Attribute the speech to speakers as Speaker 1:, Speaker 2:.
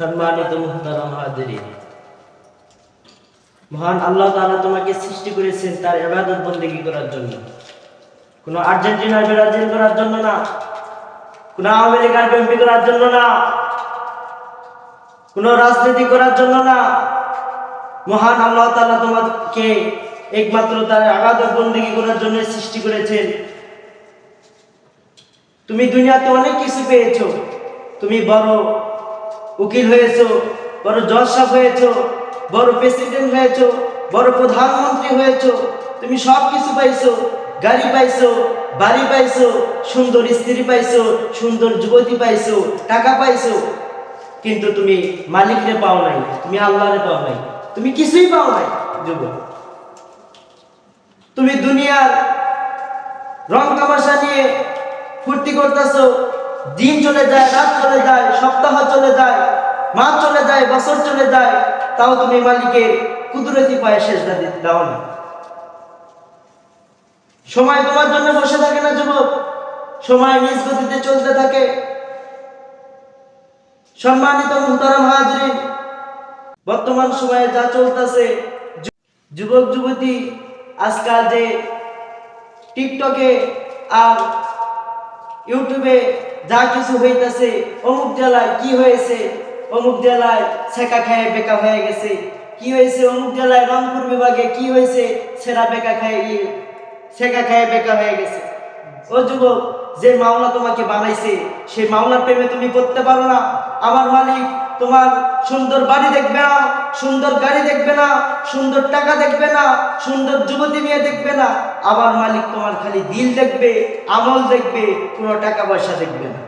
Speaker 1: সম্মানিত মুহতারাম মহান আল্লাহ তোমাকে সৃষ্টি করেছেন তার ইবাদত বন্দেগী করার জন্য। কোনো আর্জেন্টিনার ব্রাজিল করার জন্য না, কোনো আমেরিকার বিএনপি করার জন্য না, কোনো রাজনীতি করার জন্য না। মহান আল্লাহ তাআলা তোমাকে একমাত্র তার আবাদত বন্দেগী করার জন্য সৃষ্টি করেছেন। তুমি দুনিয়াতে অনেক কিছু পেয়েছ, তুমি বড় উকিল হয়েছো, বড় জজ সাহেব হয়েছো, বড় প্রেসিডেন্ট হয়েছো, বড় প্রধানমন্ত্রী হয়েছো, তুমি সব কিছু পাইছো, গাড়ি পাইছো, বাড়ি পাইছো, সুন্দর স্ত্রী পাইছো, সুন্দর যুবতী পাইছো, টাকা পাইছো, কিন্তু তুমি মালিকরে পাও নাই, তুমি আল্লাহরে পাও নাই, তুমি কিছুই পাও নাই, যুবক। তুমি দুনিয়ার রং তামাশা নিয়ে ফুর্তি করতেছো, দিন চলে যায়, রাত চলে যায়, সপ্তাহ মাস চলে যায়, বছর চলে যায়, তাও তুমি মালিকের কুদরতি পায়ে শেষ দিতে দাও না। সময় তোমার জন্য বসে থাকে না যুবক। সময় নিজ গতিতে চলতে থাকে। সম্মানিত মুহতারাম হাজরিন, বর্তমান সময়ে যা চলতেছে যুবক, যুবতী, আজকাল যে টিকটকে আর ইউটিউবে যা কিছু হইতেছে, অমুক জেলায় কি হয়েছে অমুক জেলায় ছেঁকা খায় বেকা হয়ে গেছে। কি হয়েছে? অমুক জেলায় রংপুর বিভাগে কি হয়েছে? সেরা বেকা খায় ই, ছেঁকা খায় বেকা হয়ে গেছে। ও যুবক, যে মাওলা তোমাকে বানাইছে সেই মাওলার প্রেমে তুমি করতে পারো না। আমার মালিক, তোমার সুন্দর বাড়ি দেখবে না, সুন্দর গাড়ি দেখবে না, সুন্দর টাকা দেখবে না, সুন্দর যুবতী মেয়ে দেখবে না। আমার মালিক তোমার খালি দিল দেখবে, আমল দেখবে, কোনো টাকা পয়সা দেখবে না।